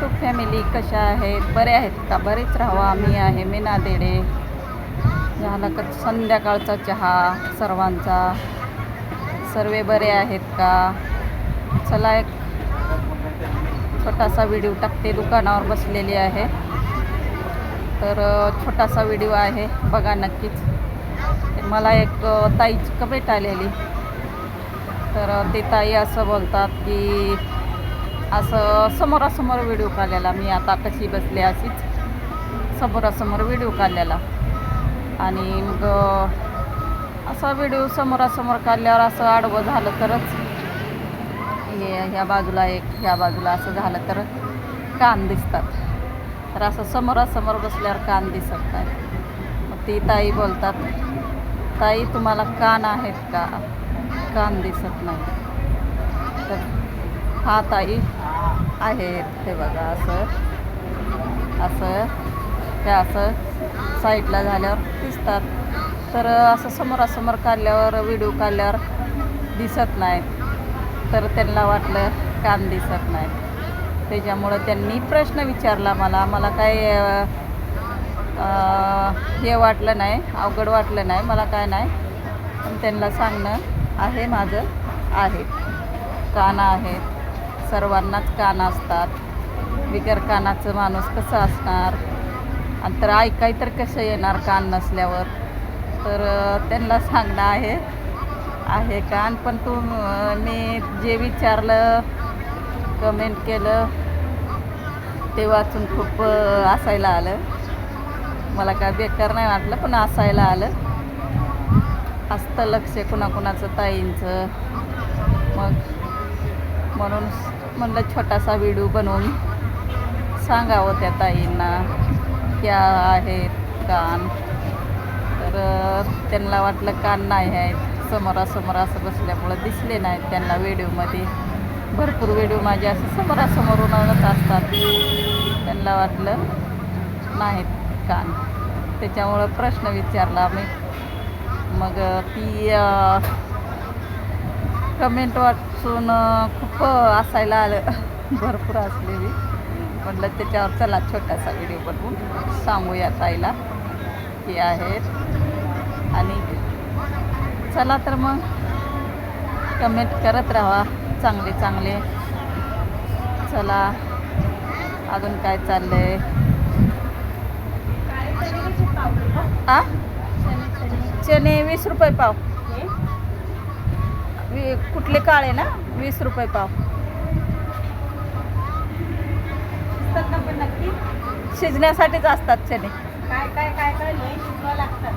YouTube family कशा आहेत? बरे आहेत का? बरेच राहावा मी आहे मी नादेडे झाला का संध्याकाळचा चहा सर्वांचा? सर्वे बरे आहेत का? चला एक छोटासा व्हिडिओ टाकते. दुकानावर बसलेली आहे. तर छोटासा व्हिडिओ आहे. बघा नक्कीच. मला एक ताईची कमेंट आलेली. तर ते ताई असं बोलतात की असं समोरासमोर व्हिडिओ काढलेला. मी आता कशी बसले अशीच समोरासमोर व्हिडिओ काढलेला. आणि मग असा व्हिडिओ समोरासमोर काढल्यावर असं आडवं झालं तरच हे ह्या बाजूला एक ह्या बाजूला असं झालं तर कान दिसतात. तर असं समोरासमोर बसल्यावर कान दिसत नाही. मग ती ताई बोलतात ताई तुम्हाला कान आहेत का? कान दिसत नाही. तर हा ताई आहेत हे बघा असं. असं. हे असं. साईडला झाल्यावर दिसतात. तर असं समोरासमोर काढल्यावर व्हिडिओ काढल्यावर दिसत नाहीत. तर त्यांना वाटलं कान दिसत नाही त्याच्यामुळं त्यांनी प्रश्न विचारला मला. मला काय हे वाटलं नाही अवघड वाटलं नाही मला काय नाही. पण त्यांना सांगणं आहे माझं आहे. कान आहेत. सर्वांनाच कान असतात. बिगर कानाचं माणूस कसं असणार? आणि तर ऐकाय तर कसं येणार कान नसल्यावर? तर त्यांना सांगणं आहे आहे कान. पण तू मी जे विचारलं कमेंट केलं ते वाचून खूप असायला आलं. मला काय बेकार नाही वाटलं पण असायला आलं. असतं लक्ष कुणाकुणाचं ताईंचं. मग म्हणून म्हणलं छोटासा व्हिडिओ बनवून सांगावं त्या ताईंना क्या आहेत कान तर त्यांना वाटलं कान नाही आहेत. समोरासमोर असं बसल्यामुळं दिसले नाहीत त्यांना व्हिडिओमध्ये. भरपूर व्हिडिओ माझे असे आणत असतात. त्यांना वाटलं नाहीत कान. त्याच्यामुळं प्रश्न विचारला मी मग ती कमेंट वाचून खूप असायला आलं. भरपूर असलेली. म्हटलं त्याच्यावर चला छोटासा व्हिडिओ बनवून सांगूया ताईला की आहेत आणि चला तर मग कमेंट करत राहा. चांगले चांगले. चला. अजून काय चाललंय? आ? चणे वीस रुपये पाव. वी कुठले काळे ना? वीस रुपये पाव. शिजण्यासाठीच असतात चणे. काय काय काय काय? लागतात.